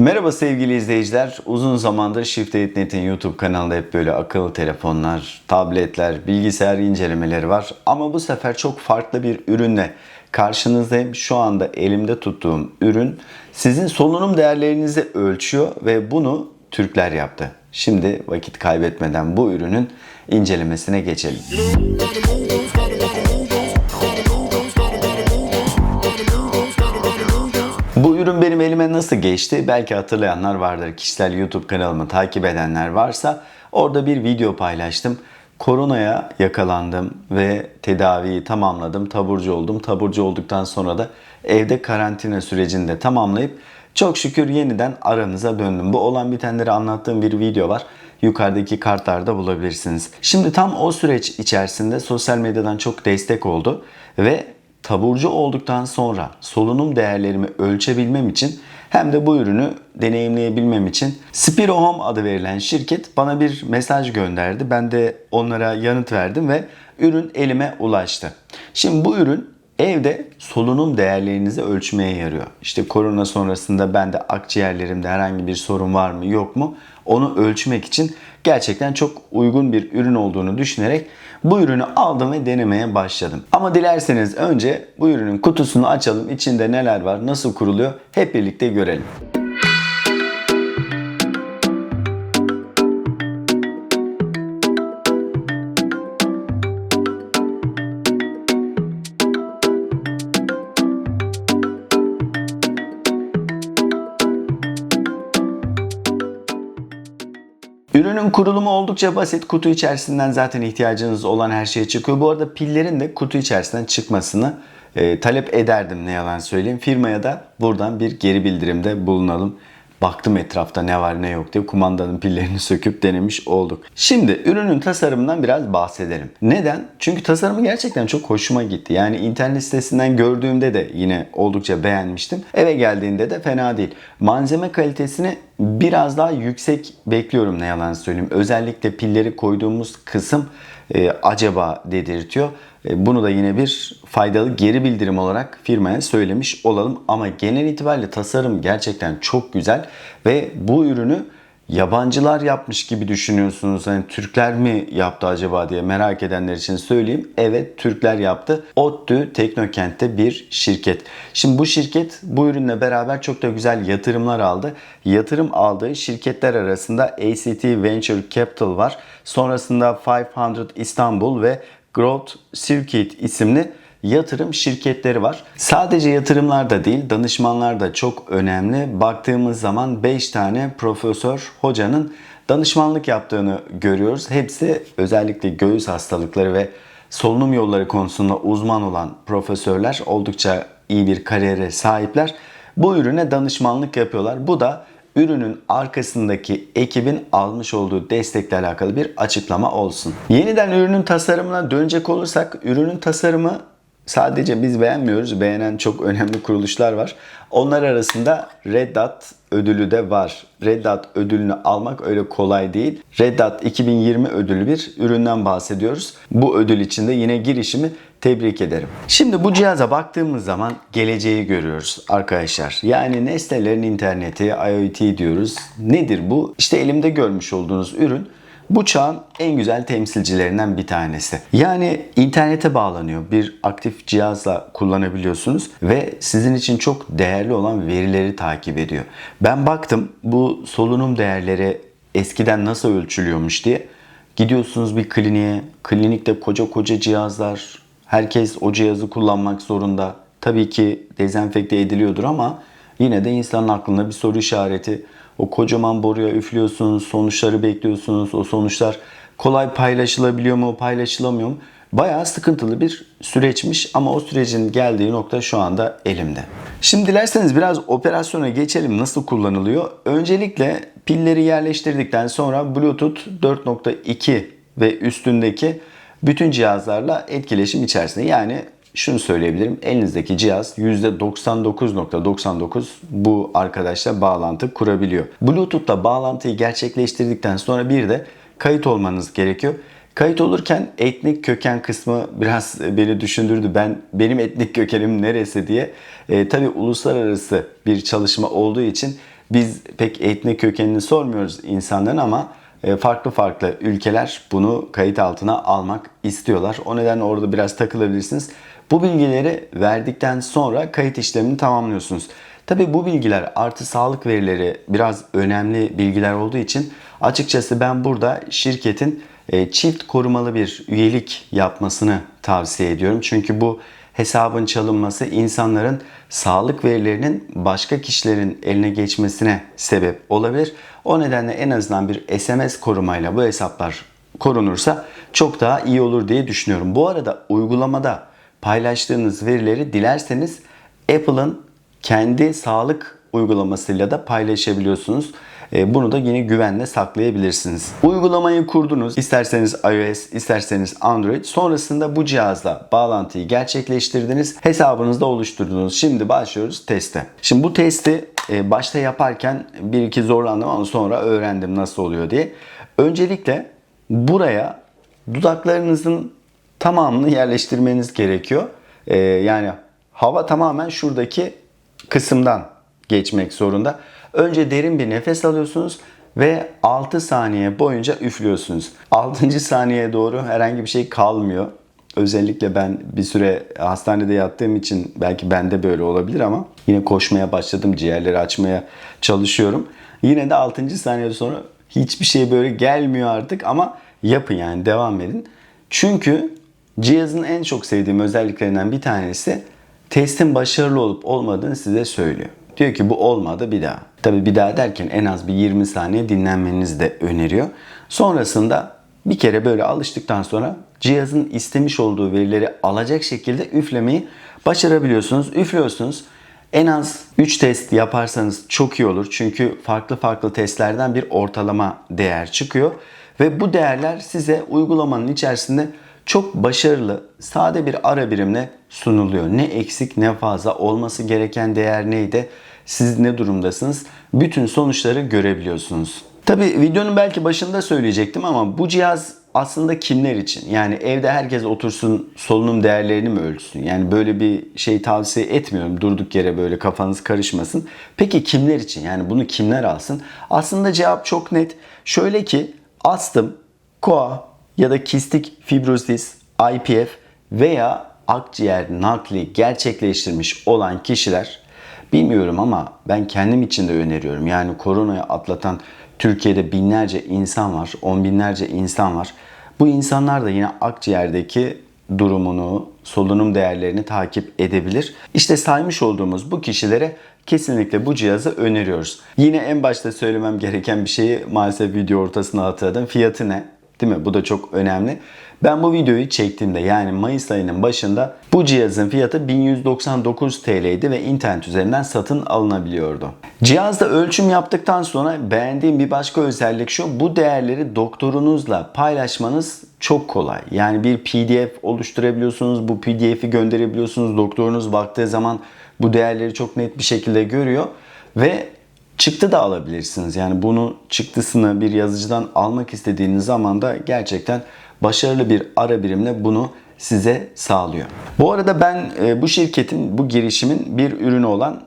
Merhaba sevgili izleyiciler. Uzun zamandır Shift8net'in YouTube kanalında hep böyle akıllı telefonlar, tabletler, bilgisayar incelemeleri var. Ama bu sefer çok farklı bir ürünle karşınızdayım. Şu anda elimde tuttuğum ürün sizin solunum değerlerinizi ölçüyor ve bunu Türkler yaptı. Şimdi vakit kaybetmeden bu ürünün incelemesine geçelim. Benim elime nasıl geçti? Belki hatırlayanlar vardır. Kişisel YouTube kanalımı takip edenler varsa orada bir video paylaştım. Koronaya yakalandım ve tedaviyi tamamladım. Taburcu oldum. Taburcu olduktan sonra da evde karantina sürecini de tamamlayıp çok şükür yeniden aranıza döndüm. Bu olan bitenleri anlattığım bir video var. Yukarıdaki kartlarda bulabilirsiniz. Şimdi tam o süreç içerisinde sosyal medyadan çok destek oldu ve taburcu olduktan sonra solunum değerlerimi ölçebilmem için hem de bu ürünü deneyimleyebilmem için Spiro Home adı verilen şirket bana bir mesaj gönderdi. Ben de onlara yanıt verdim ve ürün elime ulaştı. Şimdi bu ürün evde solunum değerlerinizi ölçmeye yarıyor. İşte korona sonrasında bende akciğerlerimde herhangi bir sorun var mı yok mu onu ölçmek için gerçekten çok uygun bir ürün olduğunu düşünerek bu ürünü aldım ve denemeye başladım. Ama dilerseniz önce bu ürünün kutusunu açalım. İçinde neler var, nasıl kuruluyor hep birlikte görelim. Kurulumu oldukça basit. Kutu içerisinden zaten ihtiyacınız olan her şey çıkıyor. Bu arada pillerin de kutu içerisinden çıkmasını e, talep ederdim ne yalan söyleyeyim. Firmaya da buradan bir geri bildirimde bulunalım. Baktım etrafta ne var ne yok diye kumandanın pillerini söküp denemiş olduk. Şimdi ürünün tasarımından biraz bahsedelim. Neden? Çünkü tasarımı gerçekten çok hoşuma gitti. Yani internet sitesinden gördüğümde de yine oldukça beğenmiştim. Eve geldiğinde de fena değil. Malzeme kalitesini biraz daha yüksek bekliyorum ne yalan söyleyeyim. Özellikle pilleri koyduğumuz kısım e, acaba dedirtiyor. E, bunu da yine bir faydalı geri bildirim olarak firmaya söylemiş olalım. Ama genel itibariyle tasarım gerçekten çok güzel ve bu ürünü yabancılar yapmış gibi düşünüyorsunuz. Hani Türkler mi yaptı acaba diye merak edenler için söyleyeyim. Evet Türkler yaptı. ODTÜ Teknokent'te bir şirket. Şimdi bu şirket bu ürünle beraber çok da güzel yatırımlar aldı. Yatırım aldığı şirketler arasında ACT Venture Capital var. Sonrasında 500 İstanbul ve Growth Circuit isimli yatırım şirketleri var. Sadece yatırımlar da değil, danışmanlar da çok önemli. Baktığımız zaman 5 tane profesör hocanın danışmanlık yaptığını görüyoruz. Hepsi özellikle göğüs hastalıkları ve solunum yolları konusunda uzman olan profesörler oldukça iyi bir kariyere sahipler. Bu ürüne danışmanlık yapıyorlar. Bu da ürünün arkasındaki ekibin almış olduğu destekle alakalı bir açıklama olsun. Yeniden ürünün tasarımına dönecek olursak ürünün tasarımı sadece biz beğenmiyoruz. Beğenen çok önemli kuruluşlar var. Onlar arasında Red Dot ödülü de var. Red Dot ödülünü almak öyle kolay değil. Red Dot 2020 ödülü bir üründen bahsediyoruz. Bu ödül için de yine girişimi tebrik ederim. Şimdi bu cihaza baktığımız zaman geleceği görüyoruz arkadaşlar. Yani nesnelerin interneti, IoT diyoruz. Nedir bu? İşte elimde görmüş olduğunuz ürün bu çağın en güzel temsilcilerinden bir tanesi. Yani internete bağlanıyor. Bir aktif cihazla kullanabiliyorsunuz ve sizin için çok değerli olan verileri takip ediyor. Ben baktım bu solunum değerleri eskiden nasıl ölçülüyormuş diye. Gidiyorsunuz bir kliniğe, klinikte koca koca cihazlar, herkes o cihazı kullanmak zorunda. Tabii ki dezenfekte ediliyordur ama yine de insanın aklında bir soru işareti. O kocaman boruya üflüyorsunuz, sonuçları bekliyorsunuz. O sonuçlar kolay paylaşılabiliyor mu, paylaşılamıyor mu? Bayağı sıkıntılı bir süreçmiş ama o sürecin geldiği nokta şu anda elimde. Şimdi dilerseniz biraz operasyona geçelim nasıl kullanılıyor. Öncelikle pilleri yerleştirdikten sonra Bluetooth 4.2 ve üstündeki bütün cihazlarla etkileşim içerisinde. Yani şunu söyleyebilirim. Elinizdeki cihaz %99.99 bu arkadaşla bağlantı kurabiliyor. Bluetooth'la bağlantıyı gerçekleştirdikten sonra bir de kayıt olmanız gerekiyor. Kayıt olurken etnik köken kısmı biraz beni düşündürdü. Ben benim etnik kökenim neresi diye. E, tabii uluslararası bir çalışma olduğu için Biz pek etnik kökenini sormuyoruz insanların ama e, farklı farklı ülkeler bunu kayıt altına almak istiyorlar. O nedenle orada biraz takılabilirsiniz. Bu bilgileri verdikten sonra kayıt işlemini tamamlıyorsunuz. Tabi bu bilgiler artı sağlık verileri biraz önemli bilgiler olduğu için açıkçası ben burada şirketin e, çift korumalı bir üyelik yapmasını tavsiye ediyorum. Çünkü bu hesabın çalınması insanların sağlık verilerinin başka kişilerin eline geçmesine sebep olabilir. O nedenle en azından bir SMS korumayla bu hesaplar korunursa çok daha iyi olur diye düşünüyorum. Bu arada uygulamada paylaştığınız verileri dilerseniz Apple'ın kendi sağlık uygulamasıyla da paylaşabiliyorsunuz. E, bunu da yine güvenle saklayabilirsiniz. Uygulamayı kurdunuz. İsterseniz iOS, isterseniz Android. Sonrasında bu cihazla bağlantıyı gerçekleştirdiniz. Hesabınızda oluşturdunuz. Şimdi başlıyoruz teste. Şimdi bu testi e, başta yaparken bir iki zorlandım ama sonra öğrendim nasıl oluyor diye. Öncelikle buraya dudaklarınızın tamamını yerleştirmeniz gerekiyor. E, yani hava tamamen şuradaki kısımdan geçmek zorunda. Önce derin bir nefes alıyorsunuz ve 6 saniye boyunca üflüyorsunuz. 6. saniyeye doğru herhangi bir şey kalmıyor. Özellikle ben bir süre hastanede yattığım için belki bende böyle olabilir ama yine koşmaya başladım. Ciğerleri açmaya çalışıyorum. Yine de 6. saniye sonra hiçbir şey böyle gelmiyor artık ama yapın yani devam edin. Çünkü cihazın en çok sevdiğim özelliklerinden bir tanesi testin başarılı olup olmadığını size söylüyor. Diyor ki bu olmadı bir daha. Tabi bir daha derken en az bir 20 saniye dinlenmenizi de öneriyor. Sonrasında bir kere böyle alıştıktan sonra cihazın istemiş olduğu verileri alacak şekilde üflemeyi başarabiliyorsunuz. Üflüyorsunuz. En az 3 test yaparsanız çok iyi olur. Çünkü farklı farklı testlerden bir ortalama değer çıkıyor. Ve bu değerler size uygulamanın içerisinde çok başarılı, sade bir ara birimle sunuluyor. Ne eksik ne fazla olması gereken değer neydi? Siz ne durumdasınız? Bütün sonuçları görebiliyorsunuz. Tabi videonun belki başında söyleyecektim ama bu cihaz aslında kimler için? Yani evde herkes otursun solunum değerlerini mi ölçsün? Yani böyle bir şey tavsiye etmiyorum. Durduk yere böyle kafanız karışmasın. Peki kimler için? Yani bunu kimler alsın? Aslında cevap çok net. Şöyle ki astım, koa ya da kistik fibrozis, IPF veya akciğer nakli gerçekleştirmiş olan kişiler bilmiyorum ama ben kendim için de öneriyorum. Yani koronayı atlatan Türkiye'de binlerce insan var, on binlerce insan var. Bu insanlar da yine akciğerdeki durumunu, solunum değerlerini takip edebilir. İşte saymış olduğumuz bu kişilere kesinlikle bu cihazı öneriyoruz. Yine en başta söylemem gereken bir şeyi maalesef video ortasına hatırladım. Fiyatı ne? Değil mi? Bu da çok önemli. Ben bu videoyu çektiğimde yani Mayıs ayının başında bu cihazın fiyatı 1199 TL'ydi ve internet üzerinden satın alınabiliyordu. Cihazda ölçüm yaptıktan sonra beğendiğim bir başka özellik şu. Bu değerleri doktorunuzla paylaşmanız çok kolay. Yani bir PDF oluşturabiliyorsunuz. Bu PDF'i gönderebiliyorsunuz. Doktorunuz baktığı zaman bu değerleri çok net bir şekilde görüyor ve çıktı da alabilirsiniz. Yani bunu çıktısını bir yazıcıdan almak istediğiniz zaman da gerçekten başarılı bir ara birimle bunu size sağlıyor. Bu arada ben e, bu şirketin, bu girişimin bir ürünü olan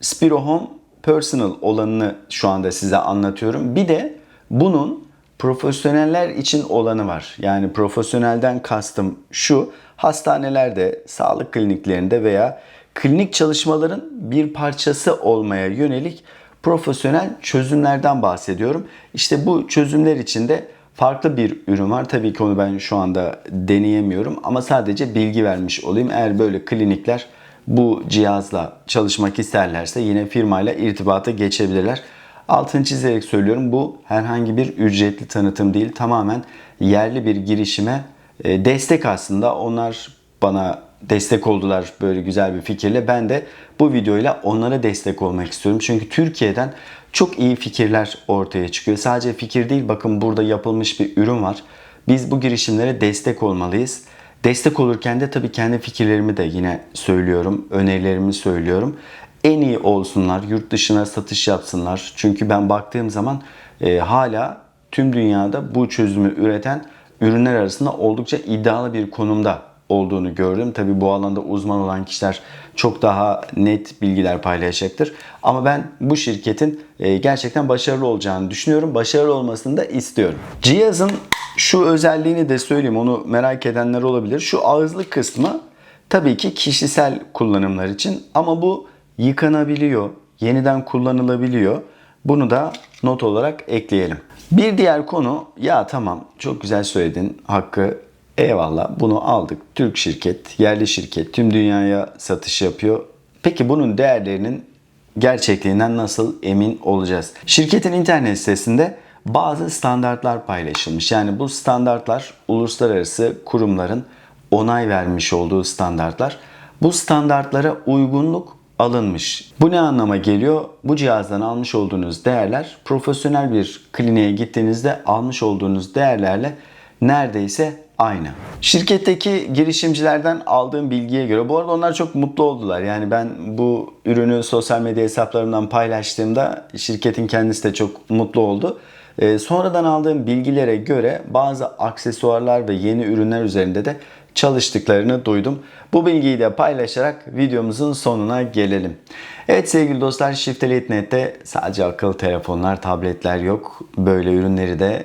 Spiro Home Personal olanını şu anda size anlatıyorum. Bir de bunun profesyoneller için olanı var. Yani profesyonelden kastım şu. Hastanelerde, sağlık kliniklerinde veya klinik çalışmaların bir parçası olmaya yönelik profesyonel çözümlerden bahsediyorum. İşte bu çözümler içinde farklı bir ürün var. Tabii ki onu ben şu anda deneyemiyorum ama sadece bilgi vermiş olayım. Eğer böyle klinikler bu cihazla çalışmak isterlerse yine firmayla irtibata geçebilirler. Altını çizerek söylüyorum bu herhangi bir ücretli tanıtım değil. Tamamen yerli bir girişime e, destek aslında. Onlar bana destek oldular böyle güzel bir fikirle. Ben de bu videoyla onlara destek olmak istiyorum. Çünkü Türkiye'den çok iyi fikirler ortaya çıkıyor. Sadece fikir değil bakın burada yapılmış bir ürün var. Biz bu girişimlere destek olmalıyız. Destek olurken de tabii kendi fikirlerimi de yine söylüyorum, önerilerimi söylüyorum. En iyi olsunlar, yurt dışına satış yapsınlar. Çünkü ben baktığım zaman e, hala tüm dünyada bu çözümü üreten ürünler arasında oldukça iddialı bir konumda olduğunu gördüm. Tabi bu alanda uzman olan kişiler çok daha net bilgiler paylaşacaktır. Ama ben bu şirketin e, gerçekten başarılı olacağını düşünüyorum. Başarılı olmasını da istiyorum. Cihazın şu özelliğini de söyleyeyim. Onu merak edenler olabilir. Şu ağızlık kısmı tabii ki kişisel kullanımlar için ama bu yıkanabiliyor, yeniden kullanılabiliyor. Bunu da not olarak ekleyelim. Bir diğer konu ya tamam çok güzel söyledin Hakkı eyvallah bunu aldık. Türk şirket, yerli şirket tüm dünyaya satış yapıyor. Peki bunun değerlerinin gerçekliğinden nasıl emin olacağız? Şirketin internet sitesinde bazı standartlar paylaşılmış. Yani bu standartlar uluslararası kurumların onay vermiş olduğu standartlar. Bu standartlara uygunluk alınmış. Bu ne anlama geliyor? Bu cihazdan almış olduğunuz değerler profesyonel bir kliniğe gittiğinizde almış olduğunuz değerlerle neredeyse aynı. Şirketteki girişimcilerden aldığım bilgiye göre bu arada onlar çok mutlu oldular. Yani ben bu ürünü sosyal medya hesaplarımdan paylaştığımda şirketin kendisi de çok mutlu oldu. Ee, sonradan aldığım bilgilere göre bazı aksesuarlar ve yeni ürünler üzerinde de çalıştıklarını duydum. Bu bilgiyi de paylaşarak videomuzun sonuna gelelim. Evet sevgili dostlar Shifteli.net'te sadece akıllı telefonlar, tabletler yok. Böyle ürünleri de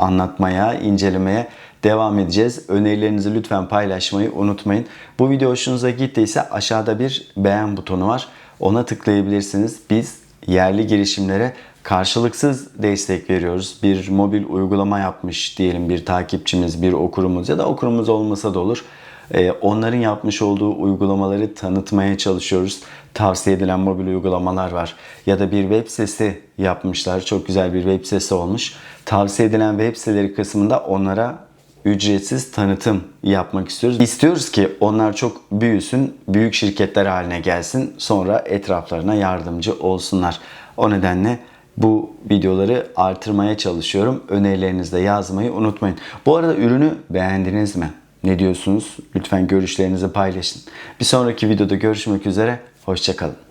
anlatmaya, incelemeye devam edeceğiz. Önerilerinizi lütfen paylaşmayı unutmayın. Bu video hoşunuza gittiyse aşağıda bir beğen butonu var. Ona tıklayabilirsiniz. Biz yerli girişimlere karşılıksız destek veriyoruz. Bir mobil uygulama yapmış diyelim bir takipçimiz, bir okurumuz ya da okurumuz olmasa da olur. Ee, onların yapmış olduğu uygulamaları tanıtmaya çalışıyoruz. Tavsiye edilen mobil uygulamalar var. Ya da bir web sitesi yapmışlar. Çok güzel bir web sitesi olmuş. Tavsiye edilen web siteleri kısmında onlara ücretsiz tanıtım yapmak istiyoruz. İstiyoruz ki onlar çok büyüsün, büyük şirketler haline gelsin. Sonra etraflarına yardımcı olsunlar. O nedenle bu videoları artırmaya çalışıyorum. Önerilerinizi de yazmayı unutmayın. Bu arada ürünü beğendiniz mi? Ne diyorsunuz? Lütfen görüşlerinizi paylaşın. Bir sonraki videoda görüşmek üzere. Hoşçakalın.